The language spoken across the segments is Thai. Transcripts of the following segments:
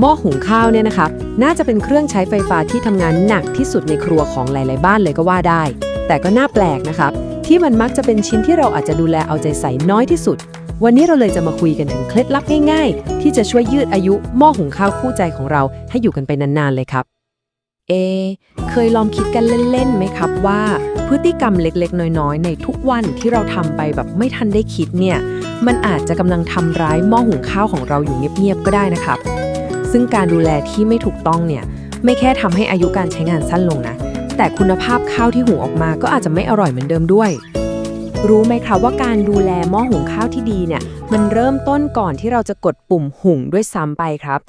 หม้อหุงข้าวเนี่ยนะคะน่าจะเป็นเครื่องใช้ไฟฟ้าที่ทำงานหนักที่สุดในครัวของหลาย ๆ บ้านเลยก็ว่าได้ แต่ก็น่าแปลกนะครับ ที่มันมักจะเป็นชิ้นที่เราอาจจะดูแลเอาใจใส่น้อยที่สุด วันนี้เราเลยจะมาคุยกันถึงเคล็ดลับง่าย ๆ ที่จะช่วยยืดอายุหม้อหุงข้าวคู่ใจของเราให้อยู่กันไปนาน ๆ เลยครับเอ เคยลองคิดกันเล่นๆไหมครับว่า พฤติกรรมเล็กๆ น้อยๆ ในทุกวันที่เราทำไปแบบไม่ทันได้คิดเนี่ย มันอาจจะกำลังทำร้ายหม้อหุงข้าวของเราอยู่เงียบๆ ก็ได้นะครับ ซึ่งการดูแลที่ไม่ถูกต้องเนี่ยไม่แค่ทำให้อายุการใช้งานสั้นลงนะ แต่คุณภาพข้าวที่หุงออกมาก็อาจจะไม่อร่อยเหมือนเดิมด้วย รู้ไหมครับว่าการดูแลหม้อหุงข้าวที่ดีเนี่ย มันเริ่มต้นก่อนที่เราจะกดปุ่มหุงด้วยซ้ำไปครับ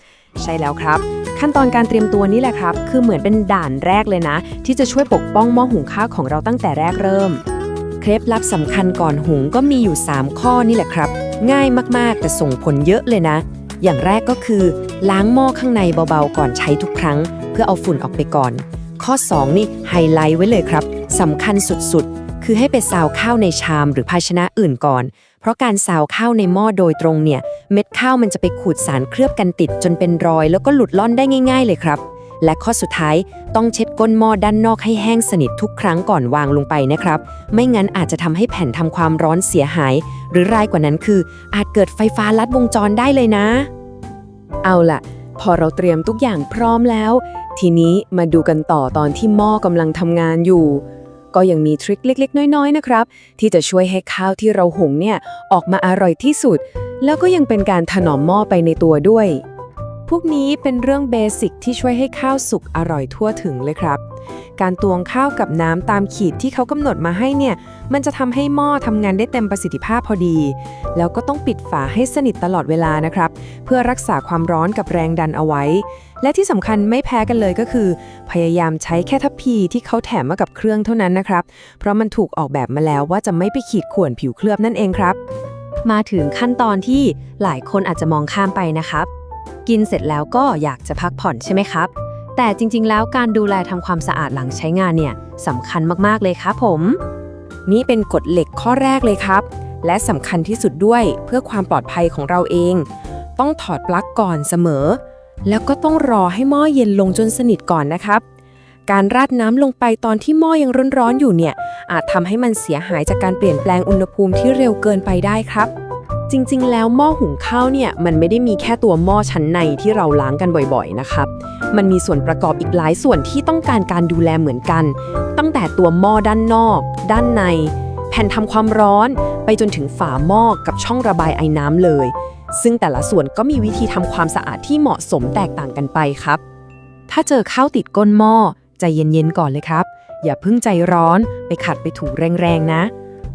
ใช่แล้วครับ ขั้นตอนการเตรียมตัวนี่แหละครับ คือเหมือนเป็นด่านแรกเลยนะ ที่จะช่วยปกป้องหม้อหุงข้าวของเราตั้งแต่แรกเริ่ม เคล็ดลับสำคัญก่อนหุงก็มีอยู่ 3 ข้อนี่แหละครับ ง่ายมากๆ แต่ส่งผลเยอะเลยนะ อย่างแรกก็คือ ล้างหม้อข้างในเบาๆ ก่อนใช้ทุกครั้ง เพื่อเอาฝุ่นออกไปก่อน ข้อ 2 นี่ไฮไลท์ไว้เลยครับสำคัญสุดๆ คือให้ไปซาวข้าวในชามหรือภาชนะอื่นก่อน เพราะการซาวข้าวในหม้อโดยตรงเนี่ย เม็ดข้าวมันจะไปขูดสารเคลือบกันติดจนเป็นรอย แล้วก็หลุดล่อนได้ง่าย ๆ เลยครับ และข้อสุดท้ายต้องเช็ดก้นหม้อด้านนอกให้แห้งสนิททุกครั้งก่อนวางลงไปนะครับ ไม่งั้นอาจจะทำให้แผ่นทำความร้อนเสียหาย หรือร้ายกว่านั้นคือ อาจเกิดไฟฟ้าลัดวงจรได้เลยนะ เอาล่ะ พอเราเตรียมทุกอย่างพร้อมแล้ว ทีนี้มาดูกันต่อตอนที่หม้อกำลังทำงานอยู่ ก็ยังมีทริคเล็ก ๆ น้อย ๆ นะครับ ที่จะช่วยให้ข้าวที่เราหุงเนี่ยออกมาอร่อยที่สุด แล้วก็ยังเป็นการถนอมหม้อไปในตัวด้วย พวกนี้เป็นเรื่องเบสิกที่ช่วยให้ข้าวสุกอร่อยทั่วถึงเลยครับ การตวงข้าวกับน้ำตามขีดที่เขากำหนดมาให้เนี่ย มันจะทำให้หม้อทำงานได้เต็มประสิทธิภาพพอดี แล้วก็ต้องปิดฝาให้สนิทตลอดเวลานะครับ เพื่อรักษาความร้อนกับแรงดันเอาไว้ และที่สำคัญไม่แพ้กันเลยก็คือ พยายามใช้แค่ทัพพีที่เขาแถมมากับเครื่องเท่านั้นนะครับ เพราะมันถูกออกแบบมาแล้วว่าจะไม่ไปขีดข่วนผิวเคลือบนั่นเองครับ มาถึงขั้นตอนที่หลายคนอาจจะมองข้ามไปนะครับ กินเสร็จแล้วก็อยากจะพักผ่อนใช่ไหมครับ แต่จริงๆ แล้วการดูแลทำความสะอาดหลังใช้งานเนี่ยสำคัญมากๆเลยครับผม นี่เป็นกฎเหล็กข้อแรกเลยครับ และสำคัญที่สุดด้วยเพื่อความปลอดภัยของเราเอง ต้องถอดปลั๊กก่อนเสมอ แล้วก็ต้องรอให้หม้อเย็นลงจนสนิทก่อนนะครับการราดน้ำลงไปตอนที่หม้อยังร้อนๆอยู่เนี่ย อาจทำให้มันเสียหายจากการเปลี่ยนแปลงอุณหภูมิที่เร็วเกินไปได้ครับ จริงๆ แล้วหม้อหุงข้าวเนี่ยมันไม่ได้มีแค่ตัวหม้อชั้นในที่เราล้างกันบ่อยๆ นะครับ มันมีส่วนประกอบอีกหลายส่วนที่ต้องการการดูแลเหมือนกัน ตั้งแต่ตัวหม้อด้านนอก ด้านใน แผ่นทำความร้อน ไปจนถึงฝาหม้อกับช่องระบายไอ้น้ำเลย ซึ่งแต่ละส่วนก็มีวิธีทำความสะอาดที่เหมาะสมแตกต่างกันไปครับ ถ้าเจอข้าวติดก้นหม้อใจเย็นๆ ก่อนเลยครับ อย่าเพิ่งใจร้อนไปขัดไปถูแรงๆนะ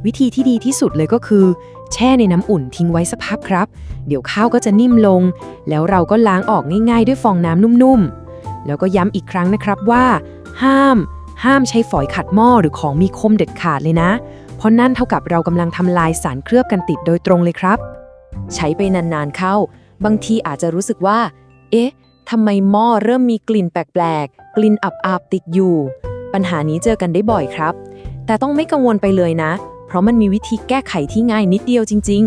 วิธีที่ดีที่สุดเลยก็คือ แช่ในน้ำอุ่นทิ้งไว้สักพักครับ เดี๋ยวข้าวก็จะนิ่มลง แล้วเราก็ล้างออกง่ายๆ ด้วยฟองน้ำนุ่มๆ แล้วก็ย้ำอีกครั้งนะครับว่า ห้าม ห้ามใช้ฝอยขัดหม้อหรือของมีคมเด็ดขาดเลยนะ เพราะนั่นเท่ากับเรากำลังทำลายสารเคลือบกันติดโดยตรงเลยครับ ใช้ไปนานๆเข้า บางทีอาจจะรู้สึกว่า เอ๊ะทำไมหม้อเริ่มมีกลิ่นแปลกๆ กลิ่นอับๆติดอยู่ ปัญหานี้เจอกันได้บ่อยครับ แต่ต้องไม่กังวลไปเลยนะ เพราะมันมีวิธีแก้ไขที่ง่ายนิดเดียวจริง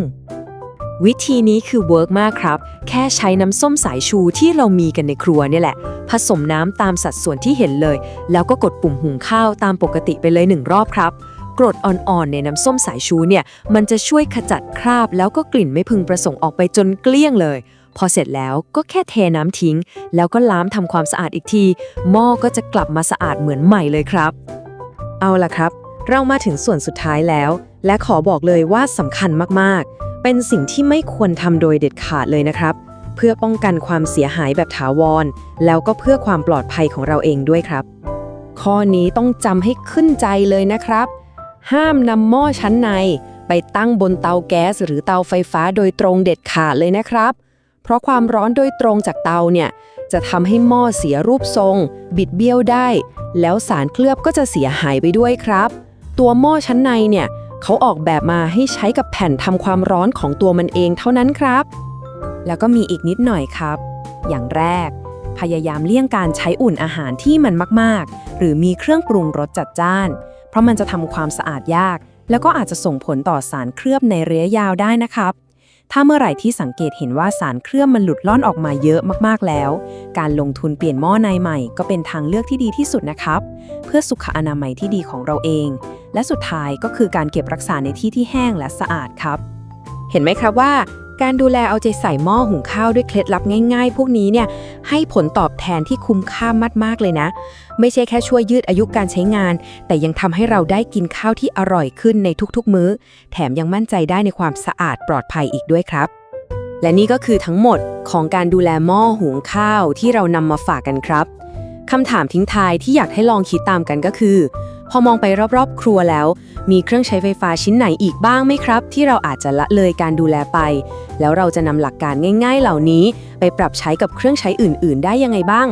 ๆ วิธีนี้คือเวิร์กมากครับ แค่ใช้น้ำส้มสายชูที่เรามีกันในครัวนี่แหละ ผสมน้ำตามสัดส่วนที่เห็นเลย แล้วก็กดปุ่มหุงข้าวตามปกติไปเลยหนึ่งรอบครับกรดอ่อนๆในน้ำส้มสายชูเนี่ยมันจะช่วยขจัดคราบ แล้วก็กลิ่นไม่พึงประสงค์ออกไปจนเกลี้ยงเลย พอเสร็จแล้วก็แค่เทน้ำทิ้ง แล้วก็ล้างทำความสะอาดอีกที หม้อก็จะกลับมาสะอาดเหมือนใหม่เลยครับ เอาล่ะครับ เรามาถึงส่วนสุดท้ายแล้ว และขอบอกเลยว่าสำคัญมากๆ เป็นสิ่งที่ไม่ควรทำโดยเด็ดขาดเลยนะครับ เพื่อป้องกันความเสียหายแบบถาวร แล้วก็เพื่อความปลอดภัยของเราเองด้วยครับ ข้อนี้ต้องจำให้ขึ้นใจเลยนะครับ ห้ามนำหม้อชั้นใน ไปตั้งบนเตาแก๊สหรือเตาไฟฟ้าโดยตรงเด็ดขาดเลยนะครับ เพราะความร้อนโดยตรงจากเตาเนี่ยจะทำให้หม้อเสียรูปทรง บิดเบี้ยวได้ แล้วสารเคลือบก็จะเสียหายไปด้วยครับ ตัวหม้อชั้นในเนี่ยเขาออกแบบมาให้ใช้กับแผ่นทำความร้อนของตัวมันเองเท่านั้นครับ แล้วก็มีอีกนิดหน่อยครับ อย่างแรก พยายามเลี่ยงการใช้อุ่นอาหารที่มันมากๆ หรือมีเครื่องปรุงรสจัดจ้าน เพราะมันจะทำความสะอาดยาก แล้วก็อาจจะส่งผลต่อสารเคลือบในระยะยาวได้นะครับ ถ้าเมื่อไหร่ที่สังเกตเห็นว่าสารเคลือบมันหลุดล่อนออกมาเยอะมากๆแล้ว การลงทุนเปลี่ยนหม้อในใหม่ ก็เป็นทางเลือกที่ดีที่สุดนะครับ เพื่อสุขอนามัยที่ดีของเราเอง และสุดท้ายก็คือการเก็บรักษาในที่ที่แห้งและสะอาดครับ เห็นไหมครับว่า การดูแลเอาใจใส่หม้อหุงข้าวด้วยเคล็ดลับง่าย ๆ พวกนี้เนี่ยให้ผลตอบแทนที่คุ้มค่ามากๆเลยนะ ไม่ใช่แค่ช่วยยืดอายุการใช้งาน แต่ยังทำให้เราได้กินข้าวที่อร่อยขึ้นในทุกๆ มื้อ แถมยังมั่นใจได้ในความสะอาดปลอดภัยอีกด้วยครับ และนี่ก็คือทั้งหมดของการดูแลหม้อหุงข้าวที่เรานำมาฝากกันครับคำถามทิ้งท้ายที่อยากให้ลองคิดตามกันก็คือ พอมองไปรอบๆ ครัวแล้ว มีเครื่องใช้ไฟฟ้าชิ้นไหนอีกบ้างไหมครับ ที่เราอาจจะละเลยการดูแลไป แล้วเราจะนำหลักการง่าย ๆ เหล่านี้ ไปปรับใช้กับเครื่องใช้อื่น ๆ ได้ยังไงบ้าง